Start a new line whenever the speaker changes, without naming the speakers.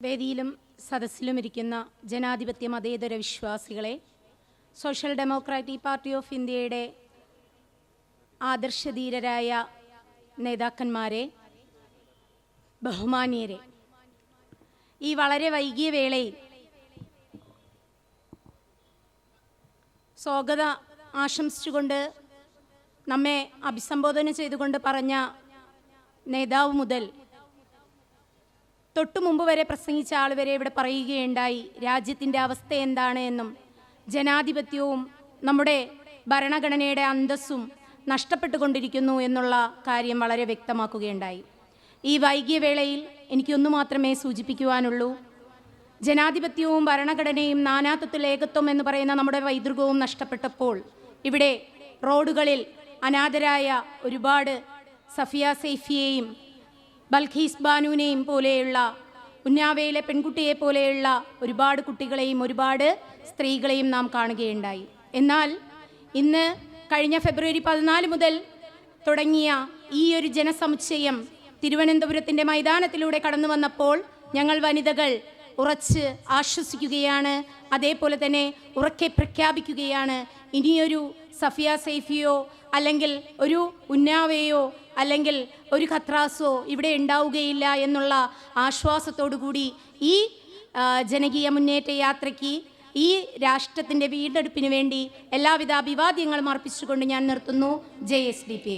വേദിയിലും സദസ്സിലും ഇരിക്കുന്ന ജനാധിപത്യ മതേതര വിശ്വാസികളെ സോഷ്യൽ ഡെമോക്രാറ്റിക് പാർട്ടി ഓഫ് ഇന്ത്യയുടെ ആദർശധീരരായ നേതാക്കന്മാരെ ബഹുമാനീയരെ ഈ വളരെ വൈകിയ വേളയിൽ സ്വാഗത ആശംസിച്ചുകൊണ്ട് നമ്മെ അഭിസംബോധന ചെയ്തുകൊണ്ട് പറഞ്ഞ നേതാവ് മുതൽ തൊട്ടു മുമ്പ് വരെ പ്രസംഗിച്ച ആൾ വരെ ഇവിടെ പറയുകയുണ്ടായി രാജ്യത്തിന്റെ അവസ്ഥ എന്താണ് എന്നും. ജനാധിപത്യവും നമ്മുടെ ഭരണഘടനയുടെ അന്തസ്സും നഷ്ടപ്പെട്ടുകൊണ്ടിരിക്കുന്നു എന്നുള്ള കാര്യം വളരെ വ്യക്തമാക്കുകയുണ്ടായി. ഈ വൈകിയ വേളയിൽ എനിക്കൊന്നു മാത്രമേ സൂചിപ്പിക്കുവാനുള്ളൂ. ജനാധിപത്യവും ഭരണഘടനയും നാനാത്വത്തിൽ ഏകത്വം എന്ന് പറയുന്ന നമ്മുടെ പൈതൃകവും നഷ്ടപ്പെട്ടപ്പോൾ ഇവിടെ റോഡുകളിൽ അനാഥരായ ഒരുപാട് സഫിയ സൈഫിയെയും ബൽഖീസ് ബാനുവിനെയും പോലെയുള്ള ഉന്നാവയിലെ പെൺകുട്ടിയെ പോലെയുള്ള ഒരുപാട് കുട്ടികളെയും ഒരുപാട് സ്ത്രീകളെയും നാം കാണുകയുണ്ടായി. എന്നാൽ ഇന്ന് കഴിഞ്ഞ ഫെബ്രുവരി പതിനാല് മുതൽ തുടങ്ങിയ ഈ ഒരു ജനസമുച്ചയം തിരുവനന്തപുരത്തിന്റെ മൈതാനത്തിലൂടെ കടന്നു വന്നപ്പോൾ ഞങ്ങൾ വനിതകൾ ഉറച്ച് ആശ്വസിക്കുകയാണ് അതേപോലെ തന്നെ ഉറക്കെ പ്രഖ്യാപിക്കുകയാണ്. ഇനിയൊരു സഫിയ സൈഫിയോ അല്ലെങ്കിൽ ഒരു ഉന്നാവയോ അല്ലെങ്കിൽ ഒരു ഖത്രാസോ ഇവിടെ ഉണ്ടാവുകയില്ല എന്നുള്ള ആശ്വാസത്തോടു കൂടി ഈ ജനകീയ മുന്നേറ്റ യാത്രയ്ക്ക് ഈ രാഷ്ട്രത്തിന്റെ വീണ്ടെടുപ്പിന് വേണ്ടി എല്ലാവിധ അഭിവാദ്യങ്ങളും അർപ്പിച്ചുകൊണ്ട് ഞാൻ നിർത്തുന്നു. J S D P